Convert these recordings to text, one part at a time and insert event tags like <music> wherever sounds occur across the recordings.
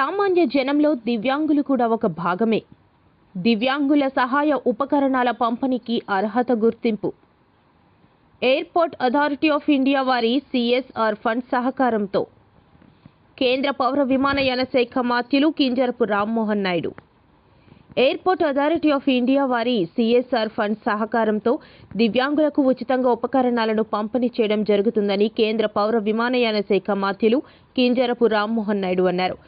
సామాన్య జనంలో దివ్యాంగులు కూడా ఒక భాగమే. దివ్యాంగుల సహాయ ఉపకరణాల పంపిణీకి అర్హత గుర్తింపు. ఎయిర్పోర్ట్ అథారిటీ ఆఫ్ ఇండియా వారి సిఎస్ఆర్ ఫండ్ సహకారంతో కేంద్ర పౌర విమానయాన శాఖ మాత్యులు Kinjarapu Rammohan Naidu. Airport authority of India వారి సిఎస్ఆర్ ఫండ్ సహకారంతో దివ్యాంగులకు ఉచితంగా ఉపకరణాలను పంపిణీ చేయడం జరుగుతుందని కేంద్ర పౌర విమానయాన శాఖ మాత్యులు కింజరపు రామ్మోహన్ నాయుడు అన్నారు.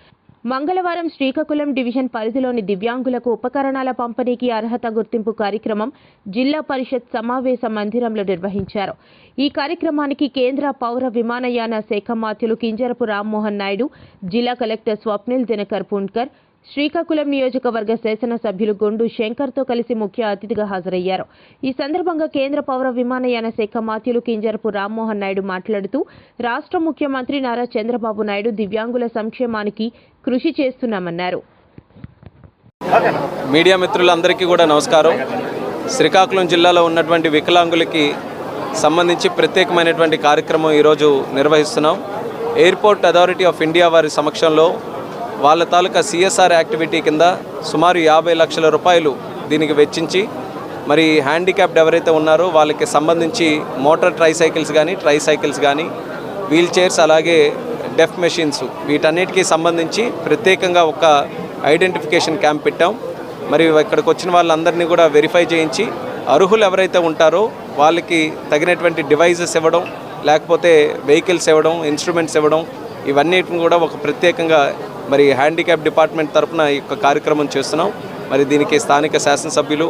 మంగళవారం శ్రీకాకుళం డివిజన్ పరిధిలోని దివ్యాంగులకు ఉపకరణాల పంపిణీకి అర్హత గుర్తింపు కార్యక్రమం జిల్లా పరిషత్ సమావేశ మందిరంలో నిర్వహించారు. ఈ కార్యక్రమానికి కేంద్ర పౌర విమానయాన శాఖ మాత్యులు కింజరపు రామ్మోహన్ నాయుడు జిల్లా కలెక్టర్ స్వప్నిల్ దినకర్ పుండ్కర్ శ్రీకాకుళం నియోజకవర్గ శాసనసభ్యులు గొండు శంకర్తో కలిసి ముఖ్య అతిథిగా హాజరయ్యారు. ఈ సందర్భంగా కేంద్ర పౌర విమానయాన శాఖ మాత్యులు కింజరపు రామ్మోహన్ నాయుడు మాట్లాడుతూ రాష్ట్ర ముఖ్యమంత్రి నారా చంద్రబాబు నాయుడు దివ్యాంగుల సంక్షేమానికి కృషి చేస్తున్నామన్నారు. మీడియా మిత్రులందరికీ కూడా నమస్కారం. శ్రీకాకుళం జిల్లాలో ఉన్నటువంటి వికలాంగులకి సంబంధించి ప్రత్యేకమైనటువంటి కార్యక్రమం ఈరోజు నిర్వహిస్తున్నాం. ఎయిర్పోర్ట్ అథారిటీ ఆఫ్ ఇండియా వారి సమక్షంలో వాళ్ళ తాలూకా సిఎస్ఆర్ యాక్టివిటీ కింద సుమారు యాభై లక్షల రూపాయలు దీనికి వెచ్చించి మరి హ్యాండిక్యాప్డ్ ఎవరైతే ఉన్నారో వాళ్ళకి సంబంధించి మోటార్ ట్రైసైకిల్స్ కానీ ట్రైసైకిల్స్ కానీ వీల్ చైర్స్ అలాగే డెఫ్ మెషిన్స్ వీటన్నిటికీ సంబంధించి ప్రత్యేకంగా ఒక ఐడెంటిఫికేషన్ క్యాంప్ పెట్టాం. మరి ఇక్కడికి వచ్చిన వాళ్ళందరినీ కూడా వెరిఫై చేయించి అర్హులు ఎవరైతే ఉంటారో వాళ్ళకి తగినటువంటి డివైజెస్ ఇవ్వడం లేకపోతే వెహికల్స్ ఇవ్వడం ఇన్స్ట్రుమెంట్స్ ఇవ్వడం ఇవన్నిటిని కూడా ఒక ప్రత్యేకంగా మరి హ్యాండిక్యాప్ డిపార్ట్మెంట్ తరఫున ఈ యొక్క కార్యక్రమం చేస్తున్నాం. మరి దీనికి స్థానిక శాసనసభ్యులు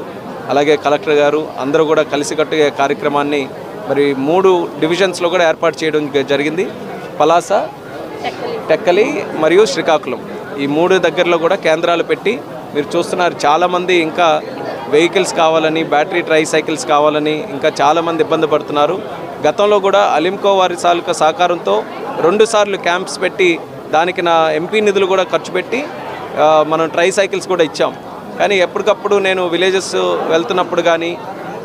అలాగే కలెక్టర్ గారు అందరూ కూడా కలిసికట్టుగా కార్యక్రమాన్ని మరి మూడు డివిజన్స్లో కూడా ఏర్పాటు చేయడం జరిగింది. పలాస టెక్కలి మరియు శ్రీకాకుళం. ఈ మూడు దగ్గరలో కూడా కేంద్రాలు పెట్టి మీరు చూస్తున్నారు చాలామంది ఇంకా వెహికల్స్ కావాలని బ్యాటరీ ట్రై సైకిల్స్ కావాలని ఇంకా చాలామంది ఇబ్బంది పడుతున్నారు. గతంలో కూడా అలింకో వారి సాలుక సహకారంతో రెండుసార్లు క్యాంప్స్ పెట్టి దానికి నా ఎంపీ నిధులు కూడా ఖర్చు పెట్టి మనం ట్రై సైకిల్స్ కూడా ఇచ్చాం. కానీ ఎప్పటికప్పుడు నేను విలేజెస్ వెళ్తున్నప్పుడు కానీ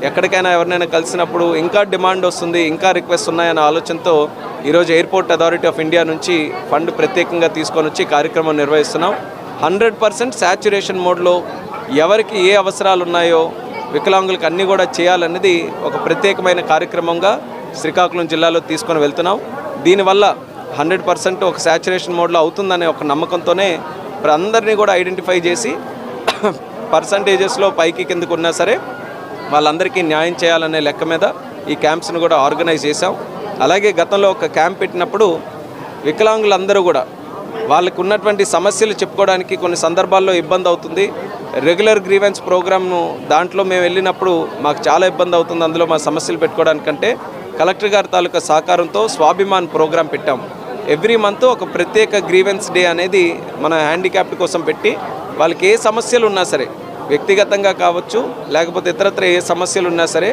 ఎక్కడికైనా ఎవరినైనా కలిసినప్పుడు ఇంకా డిమాండ్ వస్తుంది ఇంకా రిక్వెస్ట్ ఉన్నాయన్న ఆలోచనతో ఈరోజు ఎయిర్పోర్ట్ అథారిటీ ఆఫ్ ఇండియా నుంచి ఫండ్ ప్రత్యేకంగా తీసుకొని వచ్చి కార్యక్రమం నిర్వహిస్తున్నాం. హండ్రెడ్ పర్సెంట్ శాచురేషన్ మోడ్లో ఎవరికి ఏ అవసరాలు ఉన్నాయో వికలాంగులకు అన్నీ కూడా చేయాలన్నది ఒక ప్రత్యేకమైన కార్యక్రమంగా శ్రీకాకుళం జిల్లాలో తీసుకొని వెళ్తున్నాం. దీనివల్ల హండ్రెడ్ పర్సెంట్ ఒక శాచురేషన్ మోడ్లో అవుతుందనే ఒక నమ్మకంతోనే ఇప్పుడు అందరినీ కూడా ఐడెంటిఫై చేసి <coughs> పర్సంటేజెస్లో పైకి కిందకు ఉన్నా సరే వాళ్ళందరికీ న్యాయం చేయాలనే లెక్క మీద ఈ క్యాంప్స్ను కూడా ఆర్గనైజ్ చేశాం. అలాగే గతంలో ఒక క్యాంప్ పెట్టినప్పుడు వికలాంగులందరూ కూడా వాళ్ళకు ఉన్నటువంటి సమస్యలు చెప్పుకోవడానికి కొన్ని సందర్భాల్లో ఇబ్బంది అవుతుంది. రెగ్యులర్ గ్రీవెన్స్ ప్రోగ్రామ్ను దాంట్లో మేము వెళ్ళినప్పుడు మాకు చాలా ఇబ్బంది అవుతుంది. అందులో మా సమస్యలు పెట్టుకోవడానికంటే కలెక్టర్ గారి తాలూకా సహకారంతో స్వాభిమాన్ ప్రోగ్రాం పెట్టాం ఎవ్రీ మంత్ ఒక ప్రత్యేక గ్రీవెన్స్ డే అనేది మన హ్యాండిక్యాప్డ్ కోసం పెట్టి వాళ్ళకి ఏ సమస్యలు ఉన్నా సరే వ్యక్తిగతంగా కావచ్చు లేకపోతే ఇతరత్ర ఏ సమస్యలు ఉన్నా సరే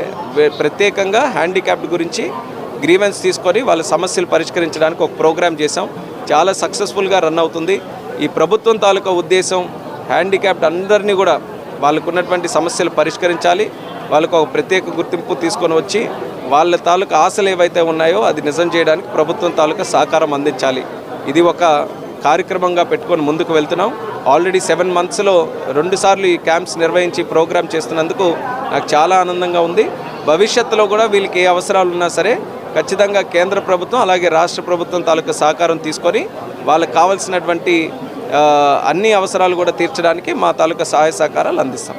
ప్రత్యేకంగా హ్యాండిక్యాప్డ్ గురించి గ్రీవెన్స్ తీసుకొని వాళ్ళ సమస్యలు పరిష్కరించడానికి ఒక ప్రోగ్రామ్ చేసాం చాలా సక్సెస్ఫుల్గా రన్ అవుతుంది. ఈ ప్రభుత్వం తాలూకా ఉద్దేశం హ్యాండిక్యాప్డ్ అందరినీ కూడా వాళ్ళకు ఉన్నటువంటి సమస్యలు పరిష్కరించాలి. వాళ్ళకు ఒక ప్రత్యేక గుర్తింపు తీసుకొని వచ్చి వాళ్ళ తాలూకా ఆశలు ఏవైతే ఉన్నాయో అది నిజం చేయడానికి ప్రభుత్వం తాలూకా సహకారం అందించాలి. ఇది ఒక కార్యక్రమంగా పెట్టుకొని ముందుకు వెళ్తున్నాం. ఆల్రెడీ సెవెన్ మంత్స్లో రెండుసార్లు ఈ క్యాంప్స్ నిర్వహించి ప్రోగ్రామ్ చేస్తున్నందుకు నాకు చాలా ఆనందంగా ఉంది. భవిష్యత్తులో కూడా వీళ్ళకి ఏ అవసరాలు ఉన్నా సరే ఖచ్చితంగా కేంద్ర ప్రభుత్వం అలాగే రాష్ట్ర ప్రభుత్వం తాలూకా సహకారం తీసుకొని వాళ్ళకి కావాల్సినటువంటి అన్ని అవసరాలు కూడా తీర్చడానికి మా తాలూకా సహాయ సహకారాలు అందిస్తాం.